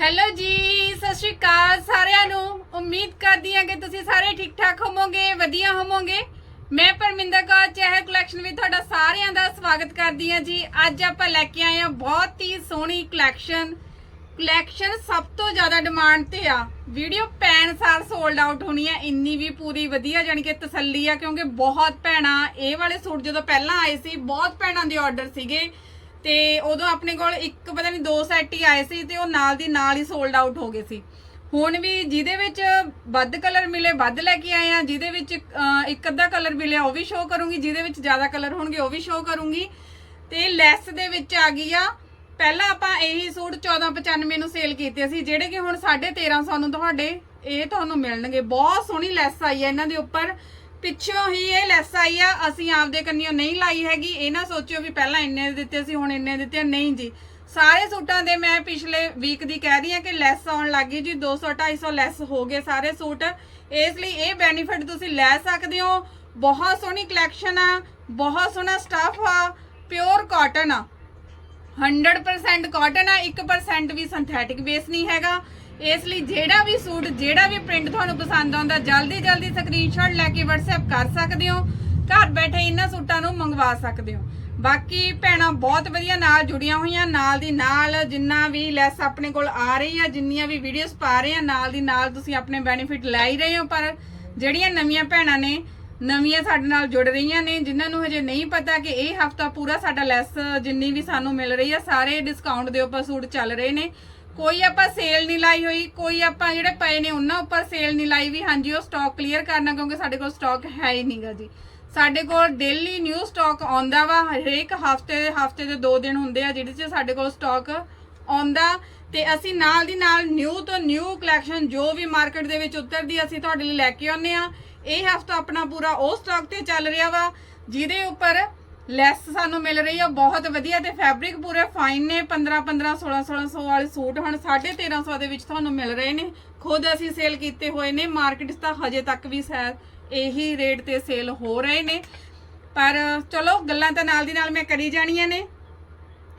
Hello ਜੀ, ਸਤਿ ਸ਼੍ਰੀ ਅਕਾਲ ਸਾਰਿਆਂ ਨੂੰ। ਉਮੀਦ ਕਰਦੀ ਹਾਂ ਕਿ ਤੁਸੀਂ ਸਾਰੇ ਠੀਕ ਠਾਕ ਹੋਵੋਗੇ, ਵਧੀਆ ਹੋਵੋਗੇ। ਮੈਂ ਪਰਮਿੰਦਰ ਕੌਰ ਚਹਿਰ ਕਲੈਕਸ਼ਨ ਵਿੱਚ ਤੁਹਾਡਾ ਸਾਰਿਆਂ ਦਾ ਸਵਾਗਤ ਕਰਦੀ ਹਾਂ ਜੀ। ਅੱਜ ਆਪਾਂ ਲੈ ਕੇ ਆਏ ਹਾਂ ਬਹੁਤ ਹੀ ਸੋਹਣੀ ਕਲੈਕਸ਼ਨ ਕਲੈਕਸ਼ਨ ਸਭ ਤੋਂ ਜ਼ਿਆਦਾ ਡਿਮਾਂਡ ਤੇ ਆ। ਵੀਡੀਓ ਪੈਣ ਸਾਰ ਸੋਲਡ ਆਊਟ ਹੋਣੀ ਆ ਇੰਨੀ ਵੀ ਪੂਰੀ ਵਧੀਆ ਜਾਣੀ ਕਿ ਤਸੱਲੀ ਆ, ਕਿਉਂਕਿ ਬਹੁਤ ਭੈਣਾਂ ਇਹ ਵਾਲੇ ਸੂਟ ਜਦੋਂ ਪਹਿਲਾਂ ਆਏ ਸੀ, ਬਹੁਤ ਭੈਣਾਂ ਦੇ ਆਰਡਰ ਸੀਗੇ। ਤੇ ਉਦੋਂ ਆਪਣੇ ਕੋਲ ਇੱਕ ਪਤਾ ਨਹੀਂ ਦੋ ਸੈੱਟ ਹੀ ਆਏ ਸੀ ਤੇ ਉਹ ਨਾਲ ਦੀ ਨਾਲ ਹੀ ਸੋਲਡ ਆਊਟ ਹੋ ਗਏ ਸੀ। ਹੁਣ ਵੀ ਜਿਹਦੇ ਵਿੱਚ ਵੱਧ ਕਲਰ ਮਿਲੇ, ਵੱਧ ਲੈ ਕੇ ਆਏ ਆ, ਜਿਹਦੇ ਵਿੱਚ ਇੱਕ ਅੱਧਾ ਕਲਰ ਮਿਲਿਆ ਉਹ ਵੀ ਸ਼ੋਅ ਕਰੂੰਗੀ, ਜਿਹਦੇ ਵਿੱਚ ਜ਼ਿਆਦਾ ਕਲਰ ਹੋਣਗੇ ਉਹ ਵੀ ਸ਼ੋਅ ਕਰੂੰਗੀ। ਤੇ ਲੈਸ ਦੇ ਵਿੱਚ ਆ ਗਈ ਆ, ਪਹਿਲਾਂ ਆਪਾਂ ਇਹੀ ਸੂਟ 1495 ਨੂੰ ਸੇਲ ਕੀਤੇ ਸੀ, ਜਿਹੜੇ ਕਿ ਹੁਣ 1350 ਨੂੰ ਤੁਹਾਡੇ, ਇਹ ਤੁਹਾਨੂੰ ਮਿਲਣਗੇ। ਬਹੁਤ ਸੋਹਣੀ ਲੈਸ ਆਈ ਹੈ ਇਹਨਾਂ ਦੇ ਉੱਪਰ। ਪਿੱਛੋਂ ਹੀ ਇਹ ਲੈਸ ਆਈ ਆ, ਅਸੀਂ ਆਪਦੇ ਕੰਨਿਓ ਨਹੀਂ ਲਾਈ ਹੈਗੀ। ਇਹ ਨਾ ਸੋਚਿਓ ਵੀ ਪਹਿਲਾਂ ਇੰਨੇ ਦਿੱਤੇ ਸੀ, ਹੁਣ ਇੰਨੇ ਦਿੱਤੇ ਨਹੀਂ ਜੀ, ਸਾਰੇ ਸੂਟਾਂ ਦੇ ਮੈਂ ਪਿਛਲੇ ਵੀਕ ਦੀ ਕਹਿ ਰਹੀ ਹਾਂ ਕਿ ਲੈਸ ਆਉਣ ਲੱਗੀ ਜੀ 200 250 ਲੈਸ ਹੋ ਗਏ ਸਾਰੇ ਸੂਟ। ਇਸ ਲਈ ਇਹ ਬੈਨੀਫਿਟ ਤੁਸੀਂ ਲੈ ਸਕਦੇ ਹੋ। ਬਹੁਤ ਸੋਹਣੀ ਕਲੈਕਸ਼ਨ ਆ, ਬਹੁਤ ਸੋਹਣਾ ਸਟਫ ਆ ਪਿਓਰ ਕਾਟਨ ਆ। 100% ਕਾਟਨ ਆ 1% ਵੀ ਸਿੰਥੈਟਿਕ ਬੇਸ ਨਹੀਂ ਹੈਗਾ। ਇਸ ਲਈ ਜਿਹੜਾ ਵੀ ਸੂਟ, ਜਿਹੜਾ ਵੀ ਪ੍ਰਿੰਟ ਤੁਹਾਨੂੰ ਪਸੰਦ ਆਉਂਦਾ, ਜਲਦੀ ਜਲਦੀ ਸਕਰੀਨਸ਼ਾਟ ਲੈ ਕੇ WhatsApp ਕਰ ਸਕਦੇ ਹੋ। ਘਰ ਬੈਠੇ ਇਹਨਾਂ ਸੂਟਾਂ ਨੂੰ ਮੰਗਵਾ ਸਕਦੇ ਹੋ। ਬਾਕੀ ਭੈਣਾਂ ਬਹੁਤ ਵਧੀਆ ਨਾਲ ਜੁੜੀਆਂ ਹੋਈਆਂ, ਨਾਲ ਦੀ ਨਾਲ ਜਿੰਨਾ ਵੀ ਲੈਸ ਆਪਣੇ ਕੋਲ ਆ ਰਹੀ ਆ, ਜਿੰਨੀਆਂ ਵੀ ਵੀਡੀਓਜ਼ ਪਾ ਰਹੇ ਆ, ਨਾਲ ਦੀ ਨਾਲ ਤੁਸੀਂ ਆਪਣੇ ਬੈਨੀਫਿਟ ਲੈ ਹੀ ਰਹੇ ਹੋ। ਪਰ ਜਿਹੜੀਆਂ ਨਵੀਆਂ ਭੈਣਾਂ ਨੇ, ਨਵੀਆਂ ਸਾਡੇ ਨਾਲ ਜੁੜ ਰਹੀਆਂ ਨੇ, ਜਿਨ੍ਹਾਂ ਨੂੰ ਹਜੇ ਨਹੀਂ ਪਤਾ ਕਿ ਇਹ ਹਫਤਾ ਪੂਰਾ ਸਾਡਾ ਲੈਸ ਜਿੰਨੀ ਵੀ ਸਾਨੂੰ ਮਿਲ ਰਹੀ ਆ, ਸਾਰੇ ਡਿਸਕਾਊਂਟ ਦੇ ਉੱਪਰ ਸੂਟ ਚੱਲ ਰਹੇ ਨੇ। ਕੋਈ ਆਪਾਂ ਸੇਲ ਨਹੀਂ ਲਾਈ ਹੋਈ, ਕੋਈ ਆਪਾਂ ਜਿਹੜੇ ਪਏ ਨੇ ਉਹਨਾਂ ਉੱਪਰ ਸੇਲ ਨਹੀਂ ਲਾਈ ਵੀ ਹਾਂਜੀ, ਉਹ ਸਟਾਕ ਕਲੀਅਰ ਕਰਨਾ ਕਿਉਂਕਿ ਸਾਡੇ ਕੋਲ ਸਟਾਕ ਹੈ ਹੀ ਨਹੀਂਗਾ ਜੀ। ਸਾਡੇ ਕੋਲ ਡੇਲੀ ਨਿਊ ਸਟਾਕ ਆਉਂਦਾ ਵਾ, ਹਰੇਕ ਹਫ਼ਤੇ ਦੇ ਹਫ਼ਤੇ ਦੇ 2 ਦਿਨ ਹੁੰਦੇ ਆ ਜਿਹਦੇ 'ਚ ਸਾਡੇ ਕੋਲ ਸਟਾਕ ਆਉਂਦਾ ਤੇ ਅਸੀਂ ਨਾਲ ਦੀ ਨਾਲ ਨਿਊ ਤੋਂ ਨਿਊ ਕਲੈਕਸ਼ਨ ਜੋ ਵੀ ਮਾਰਕੀਟ ਦੇ ਵਿੱਚ ਉਤਰਦੀ ਅਸੀਂ ਤੁਹਾਡੇ ਲਈ ਲੈ ਕੇ ਆਉਂਦੇ ਆ। ਇਹ ਹਫਤਾ ਆਪਣਾ ਪੂਰਾ ਉਹ ਸਟਾਕ ਤੇ ਚੱਲ ਰਿਹਾ ਵਾ, ਜਿਹਦੇ ਉੱਪਰ ਲੈਸ ਸਾਨੂੰ ਮਿਲ ਰਹੀ ਹੈ ਬਹੁਤ ਵਧੀਆ ਤੇ ਫੈਬਰਿਕ ਪੂਰੇ ਫਾਈਨ ਨੇ 15 15 16 1600 ਵਾਲੇ ਸੂਟ ਹੁਣ 1350 ਦੇ ਵਿੱਚ ਤੁਹਾਨੂੰ ਮਿਲ ਰਹੇ ਨੇ। ਖੁਦ ਅਸੀਂ ਸੇਲ ਕੀਤੇ ਹੋਏ ਨੇ ਮਾਰਕੀਟ 'ਚ ਤਾਂ ਹਜੇ ਤੱਕ ਵੀ ਸ਼ਾਇਦ ਇਹੀ ਰੇਟ ਤੇ ਸੇਲ ਹੋ ਰਹੇ ਨੇ। ਪਰ ਚਲੋ, ਗੱਲਾਂ ਤਾਂ ਨਾਲ ਦੀ ਨਾਲ ਮੈਂ ਕਰੀ ਜਾਣੀਆਂ ਨੇ।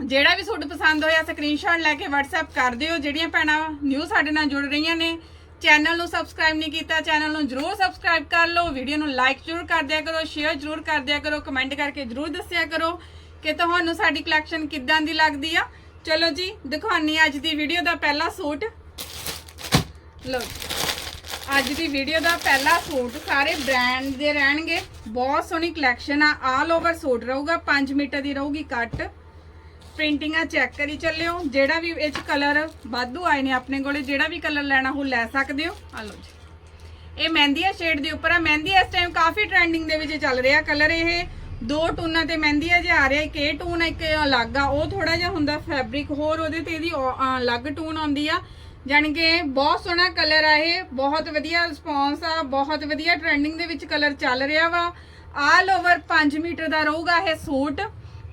ਜਿਹੜਾ ਵੀ ਸੂਟ ਪਸੰਦ ਹੋਇਆ ਸਕਰੀਨਸ਼ਾਟ ਲੈ ਕੇ WhatsApp ਕਰ ਦਿਓ, ਜਿਹੜੀਆਂ ਭੈਣਾਂ ਨਿਊ ਸਾਡੇ ਨਾਲ ਜੁੜ ਰਹੀਆਂ ਨੇ। ਚੈਨਲ ਨੂੰ ਸਬਸਕ੍ਰਾਈਬ ਨਹੀਂ ਕੀਤਾ, ਚੈਨਲ ਨੂੰ ਜਰੂਰ ਸਬਸਕ੍ਰਾਈਬ ਕਰ ਲਓ, ਵੀਡੀਓ ਨੂੰ ਲਾਈਕ ਜਰੂਰ ਕਰ ਦਿਆ ਕਰੋ ਸ਼ੇਅਰ ਜਰੂਰ ਕਰ ਦਿਆ ਕਰੋ ਕਮੈਂਟ ਕਰਕੇ ਜਰੂਰ ਦੱਸਿਆ ਕਰੋ ਕਿ ਤੁਹਾਨੂੰ ਸਾਡੀ ਕਲੈਕਸ਼ਨ ਕਿੱਦਾਂ ਦੀ ਲੱਗਦੀ ਆ। ਚਲੋ ਜੀ ਦਿਖਾਉਣੀ ਅੱਜ ਦੀ ਵੀਡੀਓ ਦਾ ਪਹਿਲਾ ਸੂਟ। ਲਓ ਅੱਜ ਦੀ ਵੀਡੀਓ ਦਾ ਪਹਿਲਾ ਸੂਟ ਸਾਰੇ ਬ੍ਰਾਂਡ ਦੇ ਰਹਿਣਗੇ। ਬਹੁਤ ਸੋਹਣੀ ਕਲੈਕਸ਼ਨ ਆ ਆਲ ਓਵਰ ਸੂਟ ਰਹੂਗਾ 5 ਮੀਟਰ ਦੀ ਰਹੂਗੀ ਕੱਟ। ਪ੍ਰਿੰਟਿੰਗਾਂ ਚੈੱਕ ਕਰੀ ਚੱਲਿਓ। ਜਿਹੜਾ ਵੀ ਇਹ ਚ ਕਲਰ ਵਾਧੂ ਆਏ ਨੇ ਆਪਣੇ ਕੋਲੇ ਜਿਹੜਾ ਵੀ ਕਲਰ ਲੈਣਾ ਉਹ ਲੈ ਸਕਦੇ ਹੋ। ਆ ਲਓ ਜੀ। ਇਹ ਮਹਿੰਦੀਆ ਸ਼ੇਡ ਦੇ ਉੱਪਰ ਆ। ਮਹਿੰਦੀ ਇਸ ਟਾਈਮ ਕਾਫੀ ਟ੍ਰੈਂਡਿੰਗ ਦੇ ਵਿੱਚ ਚੱਲ ਰਿਹਾ। ਕਲਰ ਇਹ ਦੋ ਟੂਨਾਂ ਤੇ ਮਹਿੰਦੀ ਆ ਜੇ ਆ ਰਿਹਾ। ਇੱਕ ਇਹ ਟੂਨ ਇੱਕ ਅਲੱਗ ਆ। ਉਹ ਥੋੜਾ ਜਿਹਾ ਹੁੰਦਾ ਫੈਬਰਿਕ ਹੋਰ ਉਹਦੇ ਤੇ ਇਹਦੀ ਉਹ, ਅਲੱਗ ਟੂਨ ਆਉਂਦੀ ਆ। ਜਾਣੀ ਕਿ ਬਹੁਤ ਸੋਹਣਾ ਕਲਰ ਆ ਇਹ। ਬਹੁਤ ਵਧੀਆ ਰਿਸਪੌਂਸ ਆ। ਬਹੁਤ ਵਧੀਆ ਟ੍ਰੈਂਡਿੰਗ ਦੇ ਵਿੱਚ ਕਲਰ ਚੱਲ ਰਿਹਾ ਵਾ। ਆਲ ਓਵਰ 5 ਮੀਟਰ ਦਾ ਰਹੂਗਾ ਇਹ ਸੂਟ।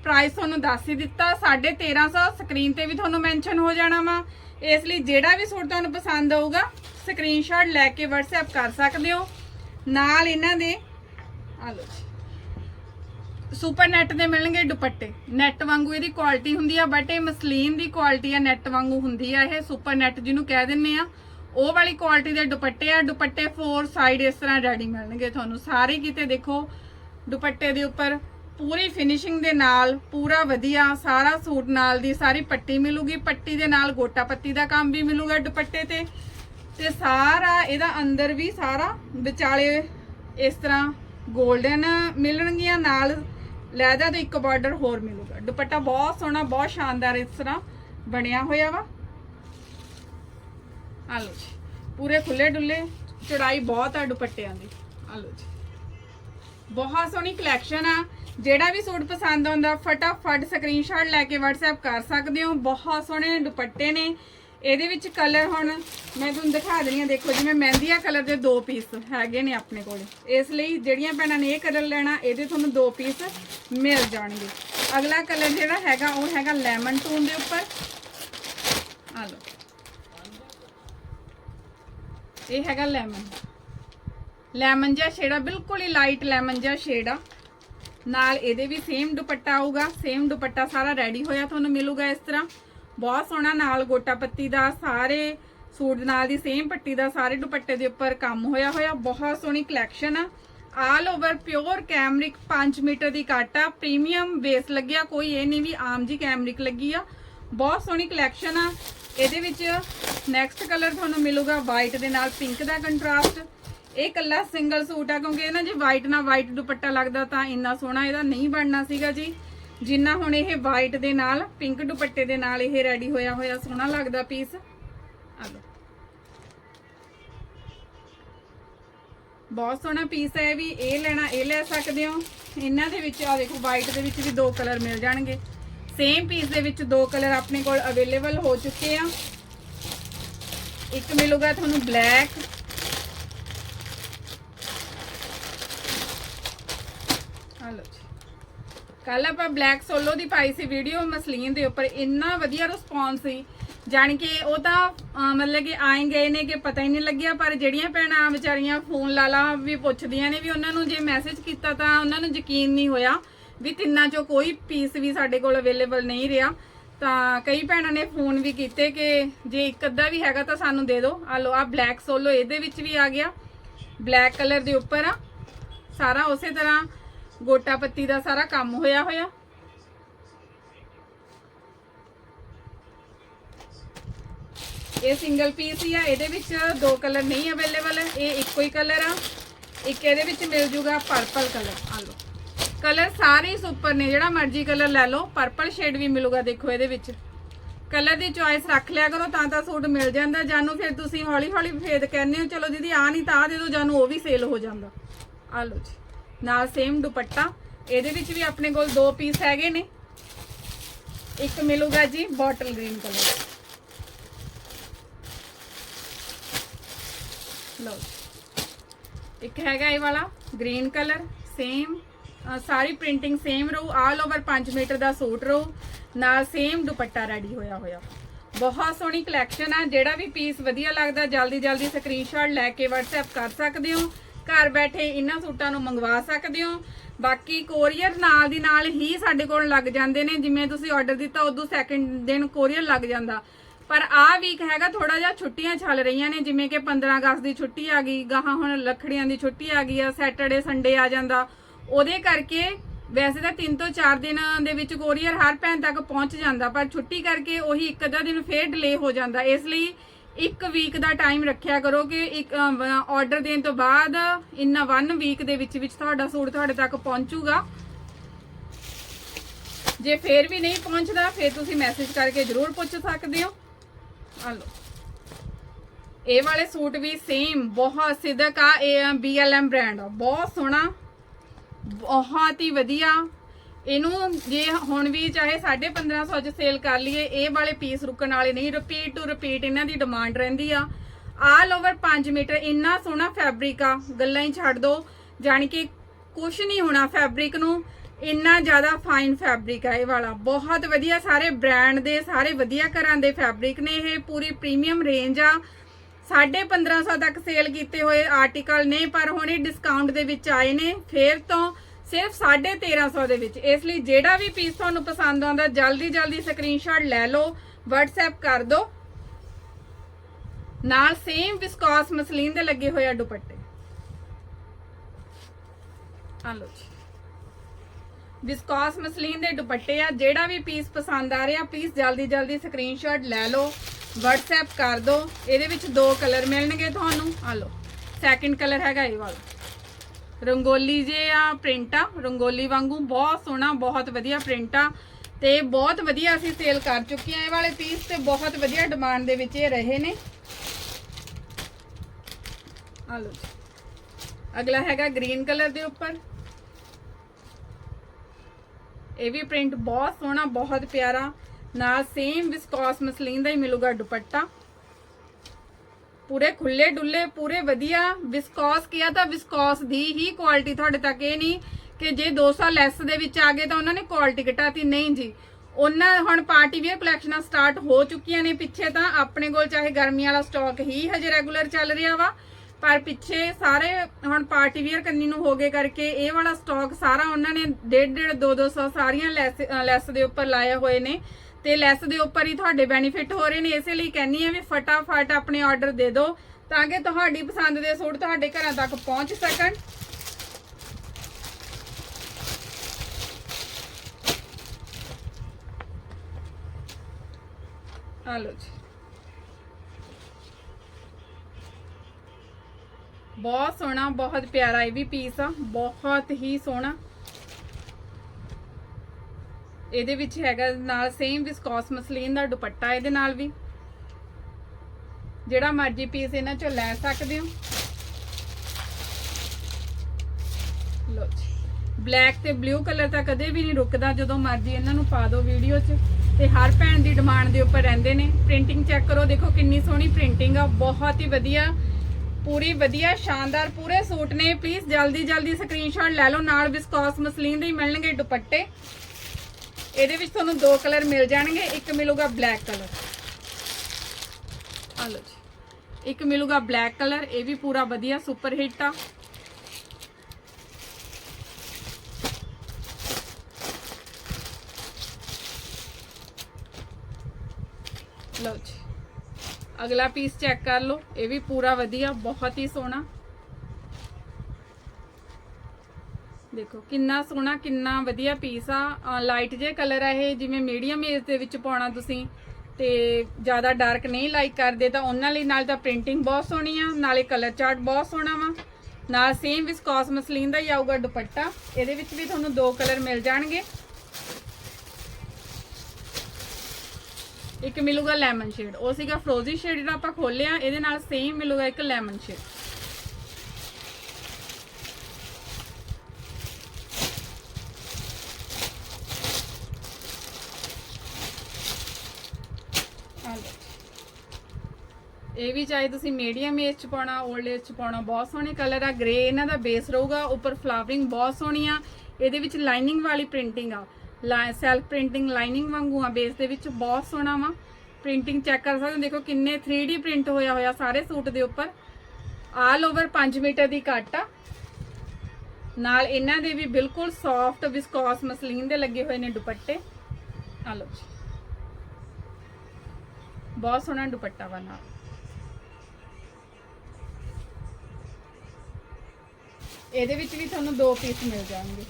ਪ੍ਰਾਈਸ ਤੁਹਾਨੂੰ ਦੱਸ ਹੀ ਦਿੱਤਾ। 1350 ਸਕਰੀਨ ਤੇ ਵੀ ਤੁਹਾਨੂੰ ਮੈਂਸ਼ਨ ਹੋ ਜਾਣਾ ਵਾ। ਇਸ ਲਈ ਜਿਹੜਾ ਵੀ ਸੂਟ ਤੁਹਾਨੂੰ ਪਸੰਦ ਆਊਗਾ ਸਕਰੀਨਸ਼ਾਟ ਲੈ ਕੇ WhatsApp ਕਰ ਸਕਦੇ ਹੋ। ਨਾਲ ਇਹਨਾਂ ਦੇ ਆ ਲਓ ਸੁਪਰ ਨੈਟ ਦੇ ਮਿਲਣਗੇ ਦੁਪੱਟੇ। ਨੈਟ ਵਾਂਗੂ ਇਹਦੀ ਕੁਆਲਿਟੀ ਹੁੰਦੀ ਆ ਬਟ ਇਹ ਮਸਲੀਨ ਦੀ ਕੁਆਲਿਟੀ ਆ ਨੈਟ ਵਾਂਗੂ ਹੁੰਦੀ ਆ ਇਹ। ਸੁਪਰ ਨੈਟ ਜਿਹਨੂੰ ਕਹਿ ਦਿੰਨੇ ਆ। ਉਹ ਵਾਲੀ ਕੁਆਲਿਟੀ ਦੇ ਦੁਪੱਟੇ ਆ। ਦੁਪੱਟੇ ਫੋਰ ਸਾਈਡ ਇਸ ਤਰ੍ਹਾਂ ਰੈਡੀ ਮਿਲਣਗੇ ਤੁਹਾਨੂੰ। ਸਾਰੇ ਕਿਤੇ ਦੇਖੋ, ਦੁਪੱਟੇ ਦੇ ਉੱਪਰ ਪੂਰੀ ਫਿਨਿਸ਼ਿੰਗ ਦੇ ਨਾਲ ਪੂਰਾ ਵਧੀਆ, ਸਾਰਾ ਸੂਟ ਨਾਲ ਦੀ ਸਾਰੀ ਪੱਟੀ ਮਿਲੂਗੀ। ਪੱਟੀ ਦੇ ਨਾਲ ਗੋਟਾ ਪੱਤੀ ਦਾ ਕੰਮ ਵੀ ਮਿਲੂਗਾ ਦੁਪੱਟੇ ਤੇ। ਤੇ ਸਾਰਾ ਇਹਦਾ ਅੰਦਰ ਵੀ ਸਾਰਾ ਵਿਚਾਲੇ ਇਸ ਤਰ੍ਹਾਂ 골ਡਨ ਮਿਲਣਗੀਆਂ, ਨਾਲ ਲੈਦਾ ਤੇ ਇੱਕ ਬਾਰਡਰ ਹੋਰ ਮਿਲੂਗਾ। ਦੁਪੱਟਾ ਬਹੁਤ ਸੋਹਣਾ, ਬਹੁਤ ਸ਼ਾਨਦਾਰ ਇਸ ਤਰ੍ਹਾਂ ਬਣਿਆ ਹੋਇਆ ਵਾ। ਆ ਲਓ ਜੀ, ਪੂਰੇ ਖੁੱਲੇ ਡੁੱਲੇ, ਚੜਾਈ ਬਹੁਤ ਆ ਦੁਪੱਟਿਆਂ ਦੀ। ਆ ਲਓ ਜੀ, ਬਹੁਤ ਸੋਹਣੀ ਕਲੈਕਸ਼ਨ ਆ। ਜਿਹੜਾ ਵੀ ਸੂਟ ਪਸੰਦ ਆਉਂਦਾ, ਫਟਾਫਟ ਸਕਰੀਨਸ਼ਾਟ ਲੈ ਕੇ WhatsApp ਕਰ ਸਕਦੇ ਹੋ। ਬਹੁਤ ਸੋਹਣੇ ਦੁਪੱਟੇ ਨੇ। ਇਹਦੇ ਵਿੱਚ ਕਲਰ ਹੁਣ ਮੈਂ ਤੁਹਾਨੂੰ ਦਿਖਾ ਦਿੰਦੀ ਹਾਂ। ਦੇਖੋ ਜਿਵੇਂ ਮਹਿੰਦੀਆ ਕਲਰ ਦੇ ਦੋ ਪੀਸ ਹੈਗੇ ਨੇ ਆਪਣੇ ਕੋਲ। ਇਸ ਲਈ ਜਿਹੜੀਆਂ ਭੈਣਾਂ ਨੇ ਇਹ ਕਲਰ ਲੈਣਾ, ਇਹਦੇ ਤੁਹਾਨੂੰ ਦੋ ਪੀਸ ਮਿਲ ਜਾਣਗੇ। ਅਗਲਾ ਕਲਰ ਜਿਹੜਾ ਹੈਗਾ, ਉਹ ਹੈਗਾ ਲੈਮਨ ਟੂਨ ਦੇ ਉੱਪਰ। ਆ ਲਓ। ਇਹ ਹੈਗਾ ਲੈਮਨ ਲੈਮਨ ਜਿਹਾ ਸ਼ੇਡ ਆ, ਬਿਲਕੁਲ ਹੀ ਲਾਈਟ ਲੈਮਨ ਜਿਹਾ ਸ਼ੇਡ ਆ। ਨਾਲ ਇਹਦੇ ਵੀ ਸੇਮ ਦੁਪੱਟਾ ਆਊਗਾ ਸੇਮ ਦੁਪੱਟਾ ਸਾਰਾ ਰੈਡੀ ਹੋਇਆ ਤੁਹਾਨੂੰ ਮਿਲੂਗਾ ਇਸ ਤਰ੍ਹਾਂ। ਬਹੁਤ ਸੋਹਣਾ ਨਾਲ ਗੋਟਾ ਪੱਤੀ ਦਾ, ਸਾਰੇ ਸੂਟ ਦੇ ਨਾਲ ਦੀ ਸੇਮ ਪੱਟੀ ਦਾ, ਸਾਰੇ ਦੁਪੱਟੇ ਦੇ ਉੱਪਰ ਕੰਮ ਹੋਇਆ ਹੋਇਆ, ਬਹੁਤ ਸੋਹਣੀ ਕਲੈਕਸ਼ਨ ਆ। All over pure cambric 5 metre ਦੀ ਕੱਟ ਆ ਪ੍ਰੀਮੀਅਮ ਬੇਸ ਲੱਗਿਆ, ਕੋਈ ਇਹ ਨਹੀਂ ਵੀ ਆਮ ਜੀ ਕੈਮਰਿਕ ਲੱਗੀ ਆ। ਬਹੁਤ ਸੋਹਣੀ ਕਲੈਕਸ਼ਨ ਆ। ਇਹਦੇ ਵਿੱਚ ਨੈਕਸਟ ਕਲਰ ਤੁਹਾਨੂੰ ਮਿਲੂਗਾ ਵਾਈਟ ਦੇ ਨਾਲ ਪਿੰਕ ਦਾ ਕੰਟਰਾਸਟ ਇਹ ਕੱਲਾ ਸਿੰਗਲ ਸੂਟ ਆ, ਕਿਉਂਕਿ ਇਹ ਨਾ ਜੇ ਵਾਈਟ ਨਾਲ ਵਾਈਟ ਦੁਪੱਟਾ ਲੱਗਦਾ ਤਾਂ ਇੰਨਾ ਸੋਹਣਾ ਇਹਦਾ ਨਹੀਂ ਬਣਨਾ ਸੀਗਾ ਜੀ। ਜਿੰਨਾ ਹੁਣ ਇਹ ਵਾਈਟ ਦੇ ਨਾਲ ਪਿੰਕ ਦੁਪੱਟੇ ਦੇ ਨਾਲ ਇਹ ਰੈਡੀ ਹੋਇਆ ਹੋਇਆ ਸੋਹਣਾ ਲੱਗਦਾ ਪੀਸ ਆ ਲਓ। ਬਹੁਤ ਸੋਹਣਾ ਪੀਸ ਹੈ ਇਹ ਵੀ, ਇਹ ਲੈਣਾ, ਇਹ ਲੈ ਸਕਦੇ ਹੋ। ਇਹਨਾਂ ਦੇ ਵਿੱਚ, ਆ ਦੇਖੋ ਵਾਈਟ ਦੇ ਵਿੱਚ ਵੀ ਦੋ ਕਲਰ ਮਿਲ ਜਾਣਗੇ। ਸੇਮ ਪੀਸ ਦੇ ਵਿੱਚ ਦੋ ਕਲਰ ਆਪਣੇ ਕੋਲ ਅਵੇਲੇਬਲ ਹੋ ਚੁੱਕੇ ਆ। ਇੱਕ ਮਿਲੂਗਾ ਤੁਹਾਨੂੰ ਬਲੈਕ ਹਲੋ ਜੀ। ਕੱਲ ਆਪਾਂ ਬਲੈਕ ਸੋਲੋ ਦੀ ਪਾਈ ਸੀ ਵੀਡੀਓ ਮਸਲੀਨ ਦੇ ਉੱਪਰ। ਇੰਨਾ ਵਧੀਆ ਰਿਸਪੌਂਸ ਸੀ। ਜਾਣ ਕੇ ਉਹ ਤਾਂ ਮਤਲਬ ਕਿ ਆਏ ਗਏ ਨੇ ਕਿ ਪਤਾ ਹੀ ਨਹੀਂ ਲੱਗਿਆ, ਪਰ ਜਿਹੜੀਆਂ ਭੈਣਾਂ ਵਿਚਾਰੀਆਂ ਫੋਨ ਲਾਲਾ ਵੀ ਪੁੱਛਦੀਆਂ ਨੇ ਵੀ ਉਹਨਾਂ ਨੂੰ ਜੇ ਮੈਸੇਜ ਕੀਤਾ ਤਾਂ ਉਹਨਾਂ ਨੂੰ ਯਕੀਨ ਨਹੀਂ ਹੋਇਆ ਵੀ ਤਿੰਨਾਂ ਚੋਂ ਕੋਈ ਪੀਸ ਵੀ ਸਾਡੇ ਕੋਲ ਅਵੇਲੇਬਲ ਨਹੀਂ ਰਿਹਾ। ਤਾਂ ਕਈ ਭੈਣਾਂ ਨੇ ਫੋਨ ਵੀ ਕੀਤੇ ਕਿ ਜੇ ਇੱਕ ਅੱਧਾ ਵੀ ਹੈਗਾ ਤਾਂ ਸਾਨੂੰ ਦੇ ਦਿਓ। ਆ ਲੋ ਆ ਬਲੈਕ ਸੋਲੋ ਇਹਦੇ ਵਿੱਚ ਵੀ ਆ ਗਿਆ। ਬਲੈਕ ਕਲਰ ਦੇ ਉੱਪਰ ਆ। ਸਾਰਾ ਉਸੇ ਤਰ੍ਹਾਂ। ਗੋਟਾ ਪੱਤੀ ਦਾ ਸਾਰਾ ਕੰਮ ਹੋਇਆ ਹੋਇਆ। ਇਹ ਸਿੰਗਲ ਪੀਸ ਹੀ ਆ, ਇਹਦੇ ਵਿੱਚ ਦੋ ਕਲਰ ਨਹੀਂ ਅਵੇਲੇਬਲ ਇਹ ਇੱਕੋ ਹੀ ਕਲਰ ਆ। ਇੱਕ ਇਹਦੇ ਵਿੱਚ ਮਿਲ ਜੂਗਾ ਪਰਪਲ ਕਲਰ ਆ ਲਓ। ਕਲਰ ਸਾਰੇ ਸੁਪਰ ਨੇ, ਜਿਹੜਾ ਮਰਜ਼ੀ ਕਲਰ ਲੈ ਲਓ ਪਰਪਲ ਸ਼ੇਡ ਵੀ ਮਿਲੂਗਾ ਦੇਖੋ ਇਹਦੇ ਵਿੱਚ। ਕਲਰ ਦੀ ਚੁਆਇਸ ਰੱਖ ਲਿਆ ਕਰੋ, ਤਾਂ ਤਾਂ ਸੂਟ ਮਿਲ ਜਾਂਦਾ। ਜਾਨੂੰ ਫਿਰ ਤੁਸੀਂ ਹੌਲੀ ਹੌਲੀ ਫੇਦ ਕਹਿੰਦੇ ਹੋ, ਚਲੋ ਦੀਦੀ ਆ ਨਹੀਂ ਤਾਂ ਆ ਦੇ ਦਿਓ, ਜਾਨੂੰ ਉਹ ਵੀ ਸੇਲ ਹੋ ਜਾਂਦਾ। ਆ ਲਓ ਜੀ। ਨਾਲ ਸੇਮ ਦੁਪੱਟਾ। ਇਹਦੇ ਵਿੱਚ ਵੀ ਆਪਣੇ ਕੋਲ ਦੋ ਪੀਸ ਹੈਗੇ ਨੇ। ਇੱਕ ਮਿਲੂਗਾ ਜੀ ਬੋਟਲ ਗ੍ਰੀਨ ਕਲਰ ਲਓ ਇੱਕ ਹੈਗਾ ਇਹ ਵਾਲਾ ਗ੍ਰੀਨ ਕਲਰ ਸੇਮ ਸਾਰੀ ਪ੍ਰਿੰਟਿੰਗ ਸੇਮ ਰਹੂ। ਆਲ ਓਵਰ 5 ਮੀਟਰ ਦਾ ਸੂਟ ਰਹੂ। ਨਾਲ ਸੇਮ ਦੁਪੱਟਾ ਰੈਡੀ ਹੋਇਆ ਹੋਇਆ। ਬਹੁਤ ਸੋਹਣੀ ਕਲੈਕਸ਼ਨ ਆ। ਜਿਹੜਾ ਵੀ ਪੀਸ ਵਧੀਆ ਲੱਗਦਾ ਜਲਦੀ ਜਲਦੀ ਸਕਰੀਨਸ਼ਾਟ ਲੈ ਕੇ WhatsApp ਕਰ ਸਕਦੇ ਹੋ। ਘਰ ਬੈਠੇ ਇਹਨਾਂ ਸੂਟਾਂ ਨੂੰ ਮੰਗਵਾ ਸਕਦੇ ਹੋ। ਬਾਕੀ ਕੋਰੀਅਰ ਨਾਲ ਦੀ ਨਾਲ ਹੀ ਸਾਡੇ ਕੋਲ ਲੱਗ ਜਾਂਦੇ ਨੇ। ਜਿਵੇਂ ਤੁਸੀਂ ਆਰਡਰ ਦਿੱਤਾ, ਉਦੋਂ ਸੈਕਿੰਡ ਦਿਨ ਕੋਰੀਅਰ ਲੱਗ ਜਾਂਦਾ। ਪਰ ਆਹ ਵੀਕ ਹੈਗਾ ਥੋੜਾ ਜਿਹਾ ਛੁੱਟੀਆਂ ਚੱਲ ਰਹੀਆਂ ਨੇ। ਜਿਵੇਂ ਕਿ 15 ਅਗਸਤ ਦੀ ਛੁੱਟੀ ਆ ਗਈ, ਗਾਹਾਂ ਹੁਣ ਲੱਖੜੀਆਂ ਦੀ ਛੁੱਟੀ ਆ ਗਈ ਆ ਸੈਟਰਡੇ ਸੰਡੇ ਆ ਜਾਂਦਾ। ਉਹਦੇ ਕਰਕੇ ਵੈਸੇ ਤਾਂ 3 ਤੋਂ 4 ਦਿਨ ਦੇ ਵਿੱਚ ਕੋਰੀਅਰ ਹਰ ਭੈਣ ਤੱਕ ਪਹੁੰਚ ਜਾਂਦਾ, ਪਰ ਛੁੱਟੀ ਕਰਕੇ ਉਹੀ ਇੱਕ ਅੱਧਾ ਦਿਨ ਫੇਰ ਡਿਲੇ ਹੋ ਜਾਂਦਾ। ਇਸ ਲਈ ਇੱਕ ਵੀਕ ਦਾ ਟਾਈਮ ਰੱਖਿਆ ਕਰੋ ਕਿ ਇੱਕ ਆਰਡਰ ਦੇਣ ਤੋਂ ਬਾਅਦ ਇਨ 1 ਵੀਕ ਦੇ ਵਿੱਚ ਵਿੱਚ ਤੁਹਾਡਾ ਸੂਟ ਤੁਹਾਡੇ ਤੱਕ ਪਹੁੰਚੂਗਾ। ਜੇ ਫੇਰ ਵੀ ਨਹੀਂ ਪਹੁੰਚਦਾ, ਫੇਰ ਤੁਸੀਂ ਮੈਸੇਜ ਕਰਕੇ ਜ਼ਰੂਰ ਪੁੱਛ ਸਕਦੇ ਹੋ। ਆ ਲਓ। ਇਹ ਵਾਲੇ ਸੂਟ ਵੀ ਸੇਮ ਬਹੁਤ ਸਿੱਧਕ ਆ, ਇਹ BLM ਬ੍ਰਾਂਡ ਆ ਬਹੁਤ ਸੋਹਣਾ, ਬਹੁਤ ਹੀ ਵਧੀਆ। ਇਹਨੂੰ ਜੇ ਹੁਣ ਵੀ ਚਾਹੇ 1550 ਚ ਸੇਲ ਕਰ ਲਈਏ, ਇਹ ਵਾਲੇ ਪੀਸ ਰੁਕਣ ਵਾਲੇ ਨਹੀਂ। ਰਿਪੀਟ ਟੂ ਰਿਪੀਟ ਇਹਨਾਂ ਦੀ ਡਿਮਾਂਡ ਰਹਿੰਦੀ ਆ। ਆਲ ਓਵਰ 5 ਮੀਟਰ, ਇੰਨਾ ਸੋਹਣਾ ਫੈਬਰਿਕ ਆ, ਗੱਲਾਂ ਹੀ ਛੱਡ ਦੋ। ਜਾਣੀ ਕਿ ਕੁਝ ਨਹੀਂ ਹੋਣਾ ਫੈਬਰਿਕ ਨੂੰ। ਇੰਨਾ ਜ਼ਿਆਦਾ ਫਾਈਨ ਫੈਬਰਿਕ ਆ ਇਹ ਵਾਲਾ। ਬਹੁਤ ਵਧੀਆ ਸਾਰੇ ਬ੍ਰਾਂਡ ਦੇ, ਸਾਰੇ ਵਧੀਆ ਘਰਾਂ ਦੇ ਫੈਬਰਿਕ ਨੇ ਇਹ। ਪੂਰੀ ਪ੍ਰੀਮੀਅਮ ਰੇਂਜ ਆ। 1550 ਤੱਕ ਸੇਲ ਕੀਤੇ ਹੋਏ ਆਰਟੀਕਲ ਨੇ, ਪਰ ਹੁਣ ਇਹ ਡਿਸਕਾਊਂਟ ਦੇ ਵਿੱਚ ਆਏ ਨੇ। ਫੇਰ ਤੋਂ ਸਿਰਫ 1350 ਦੇ ਵਿੱਚ। ਇਸ ਲਈ ਜਿਹੜਾ ਵੀ ਪੀਸ ਤੁਹਾਨੂੰ ਪਸੰਦ ਆਉਂਦਾ, ਜਲਦੀ ਜਲਦੀ ਸਕਰੀਨਸ਼ਾਟ ਲੈ ਲਓ, WhatsApp ਕਰ ਦਿਓ ਨਾਲ ਸੇਮ ਵਿਸਕੋਸ ਮਸਲੀਨ ਦੇ ਲੱਗੇ ਹੋਏ ਆ ਦੁਪੱਟੇ। ਆ ਲਓ ਜੀ। ਵਿਸਕੋਸ ਮਸਲੀਨ ਦੇ ਦੁਪੱਟੇ ਆ। ਜਿਹੜਾ ਵੀ ਪੀਸ ਪਸੰਦ ਆ ਰਿਹਾ ਪਲੀਜ਼ ਜਲਦੀ ਜਲਦੀ ਸਕਰੀਨਸ਼ਾਟ ਲੈ ਲਓ, WhatsApp ਕਰ ਦਿਓ ਇਹਦੇ ਵਿੱਚ ਦੋ ਕਲਰ ਮਿਲਣਗੇ ਤੁਹਾਨੂੰ। ਆ ਲਓ। ਸੈਕਿੰਡ ਕਲਰ ਹੈਗਾ ਇਹ ਵਾਲਾ। ਰੰਗੋਲੀ ਜੇ ਆ ਪ੍ਰਿੰਟ ਆ, ਰੰਗੋਲੀ ਵਾਂਗੂ ਬਹੁਤ ਸੋਹਣਾ, ਬਹੁਤ ਵਧੀਆ ਪ੍ਰਿੰਟ ਆ ਤੇ ਬਹੁਤ ਵਧੀਆ ਅਸੀਂ ਸੇਲ ਕਰ ਚੁੱਕੇ ਆ ਇਹ ਵਾਲੇ ਪੀਸ ਤੇ ਬਹੁਤ ਵਧੀਆ ਡਿਮਾਂਡ ਦੇ ਵਿੱਚ ਇਹ ਰਹੇ ਨੇ। ਆ ਲਓ ਅਗਲਾ ਹੈਗਾ ਗ੍ਰੀਨ ਕਲਰ ਦੇ ਉੱਪਰ। ਇਹ ਵੀ ਪ੍ਰਿੰਟ ਬਹੁਤ ਸੋਹਣਾ, ਬਹੁਤ ਪਿਆਰਾ। ਨਾਲ ਸੇਮ ਵਿਸਕੋਸ ਮਸਲੀਨ ਦਾ ਹੀ ਮਿਲੂਗਾ ਦੁਪੱਟਾ। ਪੂਰੇ ਖੁੱਲੇ ਡੁੱਲੇ, ਪੂਰੇ ਵਧੀਆ। ਵਿਸਕੋਸ ਕੀਆ ਤਾਂ ਵਿਸਕੋਸ ਦੀ ਹੀ ਕੁਆਲਿਟੀ ਤੁਹਾਡੇ ਤੱਕ ਇਹ ਨਹੀਂ ਕਿ ਜੇ 200 ਲੈਸ ਦੇ ਵਿੱਚ ਆ ਗਏ ਤਾਂ ਉਹਨਾਂ ਨੇ ਕੁਆਲਿਟੀ ਘਟਾਤੀ। ਨਹੀਂ ਜੀ। ਉਹਨਾਂ ਹੁਣ ਪਾਰਟੀ ਵੇਅਰ ਕਲੈਕਸ਼ਨਾਂ ਸਟਾਰਟ ਹੋ ਚੁੱਕੀਆਂ ਨੇ ਪਿੱਛੇ ਤਾਂ ਆਪਣੇ ਕੋਲ ਚਾਹੇ ਗਰਮੀ ਵਾਲਾ ਸਟਾਕ ਹੀ ਹਜੇ ਰੈਗੂਲਰ ਚੱਲ ਰਿਹਾ ਵਾ, ਪਰ ਪਿੱਛੇ ਸਾਰੇ ਹੁਣ ਪਾਰਟੀ ਵੇਅਰ ਕੰਨੀ ਨੂੰ ਹੋ ਗਏ ਕਰਕੇ ਇਹ ਵਾਲਾ ਸਟਾਕ ਸਾਰਾ ਉਹਨਾਂ ਨੇ 1.5 2 200 ਸਾਰੀਆਂ ਲੈਸ ਲੈਸ ਦੇ ਉੱਪਰ ਲਾਏ ਹੋਏ ਨੇ। ਤੇ ਲੈਸ ਦੇ ਉੱਪਰ ਹੀ ਤੁਹਾਡੇ ਬੈਨੀਫਿਟ ਹੋ ਰਹੇ ਨੇ। ਇਸੇ ਲਈ ਕਹਿੰਨੀ ਆ ਵੀ ਫਟਾਫਟ ਆਪਣੇ ਆਰਡਰ ਦੇ ਦਿਓ ਤਾਂ ਕਿ ਤੁਹਾਡੀ ਪਸੰਦ ਦੇ ਸੂਟ ਤੁਹਾਡੇ ਘਰਾਂ ਤੱਕ ਪਹੁੰਚ ਸਕਣ। ਆ ਲਓ ਜੀ। ਬਹੁਤ ਸੋਹਣਾ, ਬਹੁਤ ਪਿਆਰਾ ਇਹ ਵੀ ਪੀਸ ਆ। ਬਹੁਤ ਹੀ ਸੋਹਣਾ। ਇਹਦੇ ਵਿੱਚ ਹੈਗਾ ਨਾਲ ਸੇਮ ਵਿਸਕੋਸ ਮਸਲੀਨ ਦਾ ਦੁਪੱਟਾ ਇਹਦੇ ਨਾਲ ਵੀ। ਜਿਹੜਾ ਮਰਜ਼ੀ ਪੀਸ ਇਹਨਾਂ ਚੋਂ ਲੈ ਸਕਦੇ ਹੋ। ਲੋ ਜੀ। ਬਲੈਕ ਤੇ ਬਲੂ ਕਲਰ ਤਾਂ ਕਦੇ ਵੀ ਨਹੀਂ ਰੁਕਦਾ, ਜਦੋਂ ਮਰਜ਼ੀ ਇਹਨਾਂ ਨੂੰ ਪਾ ਦਿਓ ਵੀਡੀਓ 'ਚ। ਤੇ ਹਰ ਭੈਣ ਦੀ ਡਿਮਾਂਡ ਦੇ ਉੱਪਰ ਰਹਿੰਦੇ ਨੇ। ਪ੍ਰਿੰਟਿੰਗ ਚੈੱਕ ਕਰੋ, ਦੇਖੋ ਕਿੰਨੀ ਸੋਹਣੀ ਪ੍ਰਿੰਟਿੰਗ ਆ। ਬਹੁਤ ਹੀ ਵਧੀਆ, ਪੂਰੀ ਵਧੀਆ, ਸ਼ਾਨਦਾਰ, ਪੂਰੇ ਸੂਟ ਨੇ। ਪਲੀਜ਼ ਜਲਦੀ ਜਲਦੀ ਸਕਰੀਨਸ਼ਾਟ ਲੈ ਲਓ। ਨਾਲ ਵਿਸਕੋਸ ਮਸਲੀਨ ਦੇ ਹੀ ਮਿਲਣਗੇ ਦੁਪੱਟੇ। ਇਹਦੇ ਵਿੱਚ ਤੁਹਾਨੂੰ ਦੋ ਕਲਰ ਮਿਲ ਜਾਣਗੇ, ਇੱਕ ਮਿਲੂਗਾ ਬਲੈਕ ਕਲਰ। ਆ ਲਓ ਜੀ। ਇੱਕ ਮਿਲੂਗਾ ਬਲੈਕ ਕਲਰ, ਇਹ ਵੀ ਪੂਰਾ ਵਧੀਆ ਸੁਪਰ ਹਿੱਟ ਆ। ਲਓ ਜੀ। ਅਗਲਾ ਪੀਸ ਚੈੱਕ ਕਰ ਲਓ, ਇਹ ਵੀ ਪੂਰਾ ਵਧੀਆ, ਬਹੁਤ ਹੀ ਸੋਹਣਾ। ਦੇਖੋ, ਕਿੰਨਾ ਸੋਹਣਾ, ਕਿੰਨਾ ਵਧੀਆ ਪੀਸ ਆ। ਲਾਈਟ ਜੇ ਕਲਰ ਆ ਇਹ, ਜਿਵੇਂ ਮੀਡੀਅਮ ਏਜ ਦੇ ਵਿੱਚ ਪਾਉਣਾ ਤੁਸੀਂ। ਤੇ ਜ਼ਿਆਦਾ ਡਾਰਕ ਨਹੀਂ ਲਾਈਕ ਕਰਦੇ, ਤਾਂ ਉਹਨਾਂ ਲਈ ਨਾਲ ਤਾਂ ਪ੍ਰਿੰਟਿੰਗ ਬਹੁਤ ਸੋਹਣੀ ਆ, ਨਾਲੇ ਕਲਰ ਚਾਰਟ ਬਹੁਤ ਸੋਹਣਾ ਵਾ। ਨਾਲ ਸੇਮ ਵਿਸਕੋਸ ਮਸਲੀਨ ਦਾ ਹੀ ਆਊਗਾ ਦੁਪੱਟਾ, ਇਹਦੇ ਵਿੱਚ ਵੀ ਤੁਹਾਨੂੰ ਦੋ ਕਲਰ ਮਿਲ ਜਾਣਗੇ। ਇੱਕ ਮਿਲੂਗਾ ਲੈਮਨ ਸ਼ੇਡ ਉਹ ਸੀਗਾ ਫਰੋਜ਼ੀ ਸ਼ੇਡ ਜਿਹੜਾ ਆਪਾਂ ਖੋਲਿਆ ਇਹਦੇ ਨਾਲ ਸੇਮ ਮਿਲੂਗਾ ਇੱਕ ਲੈਮਨ ਸ਼ੇਡ ਆ ਲਓ। ਇਹ ਵੀ ਚਾਹੇ ਤੁਸੀਂ ਮੀਡੀਅਮ ਏਜ ਚ ਪਾਉਣਾ 올ਡ ਏਜ ਚ ਪਾਉਣਾ, ਬਹੁਤ ਸੋਹਣੇ ਕਲਰ ਆ ਗ੍ਰੇ ਇਹਨਾਂ ਦਾ ਬੇਸ ਰਹੂਗਾ, ਉੱਪਰ ਫਲਾਵਰਿੰਗ ਬਹੁਤ ਸੋਹਣੀ ਆ, ਇਹਦੇ ਵਿੱਚ ਲਾਈਨਿੰਗ ਵਾਲੀ ਪ੍ਰਿੰਟਿੰਗ ਆ। ਸੈਲਫ ਪ੍ਰਿੰਟਿੰਗ ਲਾਈਨਿੰਗ ਵਾਂਗੂ ਆ ਬੇਸ ਦੇ ਵਿੱਚ ਬਹੁਤ ਸੋਹਣਾ ਵਾ। ਪ੍ਰਿੰਟਿੰਗ ਚੈੱਕ ਕਰ ਸਕਦੇ ਹੋ, ਦੇਖੋ ਕਿੰਨੇ 3D ਪ੍ਰਿੰਟ ਹੋਇਆ ਹੋਇਆ ਸਾਰੇ ਸੂਟ ਦੇ ਉੱਪਰ। ਆਲ ਓਵਰ 5 ਮੀਟਰ ਦੀ ਕੱਟ ਆ। ਨਾਲ ਇਹਨਾਂ ਦੇ ਵੀ ਬਿਲਕੁਲ ਸੌਫਟ ਵਿਸਕੋਸ ਮਸਲੀਨ ਦੇ ਲੱਗੇ ਹੋਏ ਨੇ ਦੁਪੱਟੇ। ਆ ਲਓ ਜੀ। ਬਹੁਤ ਸੋਹਣਾ ਦੁਪੱਟਾ ਵਾ ਨਾਲ। ਇਹਦੇ ਵਿੱਚ ਵੀ ਤੁਹਾਨੂੰ ਦੋ ਪੀਸ ਮਿਲ ਜਾਣਗੇ।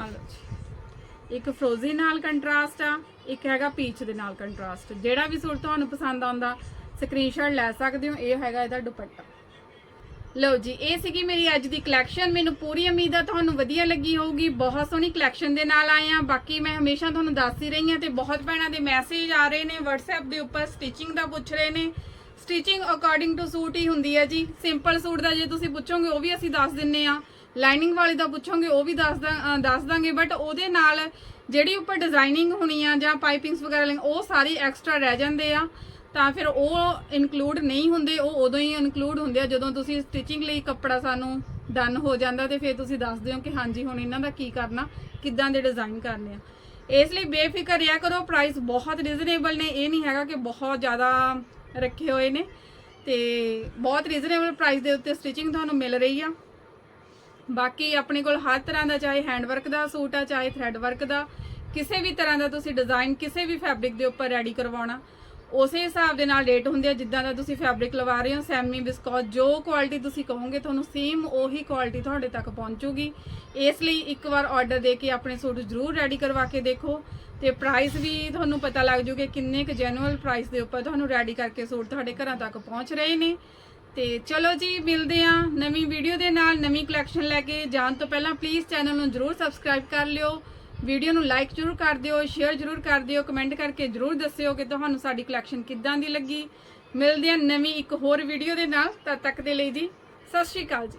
ਆ ਲਓ ਜੀ। ਇੱਕ ਫਰੋਜ਼ੀ ਨਾਲ ਕੰਟਰਾਸਟ ਆ, ਇੱਕ ਹੈਗਾ ਪੀਚ ਦੇ ਨਾਲ ਕੰਟਰਾਸਟ ਜਿਹੜਾ ਵੀ ਸੂਟ ਤੁਹਾਨੂੰ ਪਸੰਦ ਆਉਂਦਾ ਸਕਰੀਨਸ਼ਾਟ ਲੈ ਸਕਦੇ ਹੋ, ਇਹ ਹੈਗਾ ਇਹਦਾ ਦੁਪੱਟਾ। ਲਓ ਜੀ, ਇਹ ਸੀਗੀ ਮੇਰੀ ਅੱਜ ਦੀ ਕਲੈਕਸ਼ਨ ਮੈਨੂੰ ਪੂਰੀ ਉਮੀਦ ਆ, ਤੁਹਾਨੂੰ ਵਧੀਆ ਲੱਗੀ ਹੋਊਗੀ। ਬਹੁਤ ਸੋਹਣੀ ਕਲੈਕਸ਼ਨ ਦੇ ਨਾਲ ਆਏ ਆ। ਬਾਕੀ ਮੈਂ ਹਮੇਸ਼ਾ ਤੁਹਾਨੂੰ ਦੱਸਦੀ ਰਹੀ ਹਾਂ ਤੇ ਬਹੁਤ ਭੈਣਾਂ ਦੇ ਮੈਸੇਜ ਆ ਰਹੇ ਨੇ, WhatsApp ਦੇ ਉੱਪਰ ਸਟਿਚਿੰਗ ਦਾ ਪੁੱਛ ਰਹੇ ਨੇ। ਸਟਿਚਿੰਗ ਅਕੋਰਡਿੰਗ ਟੂ ਸੂਟ ਹੀ ਹੁੰਦੀ ਹੈ ਜੀ। ਸਿੰਪਲ ਸੂਟ ਦਾ ਜੇ ਤੁਸੀਂ ਪੁੱਛੋਗੇ, ਉਹ ਵੀ ਅਸੀਂ ਦੱਸ ਦਿੰਨੇ ਆ। ਲਾਈਨਿੰਗ ਵਾਲੇ ਦਾ ਪੁੱਛੋਗੇ, ਉਹ ਵੀ ਦੱਸ ਦੱਸ ਦਾਂਗੇ। ਬਟ ਉਹਦੇ ਨਾਲ ਜਿਹੜੀ ਉੱਪਰ ਡਿਜ਼ਾਈਨਿੰਗ ਹੋਣੀ ਆ ਜਾਂ ਪਾਈਪਿੰਗਸ ਵਗੈਰਾ ਉਹ ਸਾਰੀ ਐਕਸਟਰਾ ਰਹਿ ਜਾਂਦੇ ਆ। ਤਾਂ ਫਿਰ ਉਹ ਇਨਕਲੂਡ ਨਹੀਂ ਹੁੰਦੇ, ਉਹ ਉਦੋਂ ਹੀ ਇਨਕਲੂਡ ਹੁੰਦੇ ਆ। ਜਦੋਂ ਤੁਸੀਂ ਸਟਿਚਿੰਗ ਲਈ ਕੱਪੜਾ ਸਾਨੂੰ ਡਨ ਹੋ ਜਾਂਦਾ ਤੇ ਫਿਰ ਤੁਸੀਂ ਦੱਸ ਦਿਓ ਕਿ ਹਾਂਜੀ, ਹੁਣ ਇਹਨਾਂ ਦਾ ਕੀ ਕਰਨਾ, ਕਿੱਦਾਂ ਦੇ ਡਿਜ਼ਾਈਨ ਕਰਨੇ ਆ। ਇਸ ਲਈ ਬੇਫਿਕਰ ਰਿਹਾ ਕਰੋ ਪ੍ਰਾਈਸ ਬਹੁਤ ਰੀਜ਼ਨੇਬਲ ਨੇ। ਇਹ ਨਹੀਂ ਹੈਗਾ ਕਿ ਬਹੁਤ ਜ਼ਿਆਦਾ ਰੱਖੇ ਹੋਏ ਨੇ ਤੇ ਬਹੁਤ ਰੀਜ਼ਨੇਬਲ ਪ੍ਰਾਈਸ ਦੇ ਉੱਤੇ ਸਟਿਚਿੰਗ ਤੁਹਾਨੂੰ ਮਿਲ ਰਹੀ ਆ। ਬਾਕੀ ਆਪਣੇ ਕੋਲ ਹਰ ਤਰ੍ਹਾਂ ਦਾ ਚਾਹੇ ਹੈਂਡ ਵਰਕ ਦਾ ਸੂਟ ਆ, ਚਾਹੇ ਥ੍ਰੈਡ ਵਰਕ ਦਾ, ਕਿਸੇ ਵੀ ਤਰ੍ਹਾਂ ਦਾ ਤੁਸੀਂ ਡਿਜ਼ਾਈਨ ਕਿਸੇ ਵੀ ਫੈਬਰਿਕ ਦੇ ਉੱਪਰ ਰੈਡੀ ਕਰਵਾਉਣਾ। ਉਸੇ ਹਿਸਾਬ ਦੇ ਨਾਲ ਰੇਟ ਹੁੰਦੇ ਆ, ਜਿੱਦਾਂ ਦਾ ਤੁਸੀਂ ਫੈਬਰਿਕ ਲਵਾ ਰਹੇ ਹੋ, ਸੈਮੀ ਬਿਸਕੋਟ ਜੋ ਕੁਆਲਿਟੀ ਤੁਸੀਂ ਕਹੋਗੇ, ਤੁਹਾਨੂੰ ਸੇਮ ਉਹੀ ਕੁਆਲਿਟੀ ਤੁਹਾਡੇ ਤੱਕ ਪਹੁੰਚੂਗੀ। ਇਸ ਲਈ ਇੱਕ ਵਾਰ ਆਰਡਰ ਦੇ ਕੇ ਆਪਣੇ ਸੂਟ ਜ਼ਰੂਰ ਰੈਡੀ ਕਰਵਾ ਕੇ ਦੇਖੋ। ਤੇ ਪ੍ਰਾਈਸ ਵੀ ਤੁਹਾਨੂੰ ਪਤਾ ਲੱਗ ਜੂਗੇ ਕਿੰਨੇ ਕੁ ਜੈਨੂਅਲ ਪ੍ਰਾਈਸ ਦੇ ਉੱਪਰ ਤੁਹਾਨੂੰ ਰੈਡੀ ਕਰਕੇ ਸੂਟ ਤੁਹਾਡੇ ਘਰਾਂ ਤੱਕ ਪਹੁੰਚ ਰਹੇ ਨੇ। ਤੇ ਚਲੋ ਜੀ, ਮਿਲਦੇ ਆ ਨਵੀਂ ਵੀਡੀਓ ਦੇ ਨਾਲ, ਨਵੀਂ ਕਲੈਕਸ਼ਨ ਲੈ ਕੇ। ਜਾਣ ਤੋਂ ਪਹਿਲਾਂ ਪਲੀਜ਼ ਚੈਨਲ ਨੂੰ ਜਰੂਰ ਸਬਸਕ੍ਰਾਈਬ ਕਰ ਲਿਓ। ਵੀਡੀਓ ਨੂੰ ਲਾਈਕ ਜਰੂਰ ਕਰ ਦਿਓ ਸ਼ੇਅਰ ਜਰੂਰ ਕਰ ਦਿਓ ਕਮੈਂਟ ਕਰਕੇ ਜਰੂਰ ਦੱਸਿਓ ਕਿ ਤੁਹਾਨੂੰ ਸਾਡੀ ਕਲੈਕਸ਼ਨ ਕਿੱਦਾਂ ਦੀ ਲੱਗੀ। ਮਿਲਦੇ ਆ ਨਵੀਂ ਇੱਕ ਹੋਰ ਵੀਡੀਓ ਦੇ ਨਾਲ, ਤਦ ਤੱਕ ਦੇ ਲਈ ਜੀ, ਸਤਿ ਸ਼੍ਰੀ ਅਕਾਲ ਜੀ।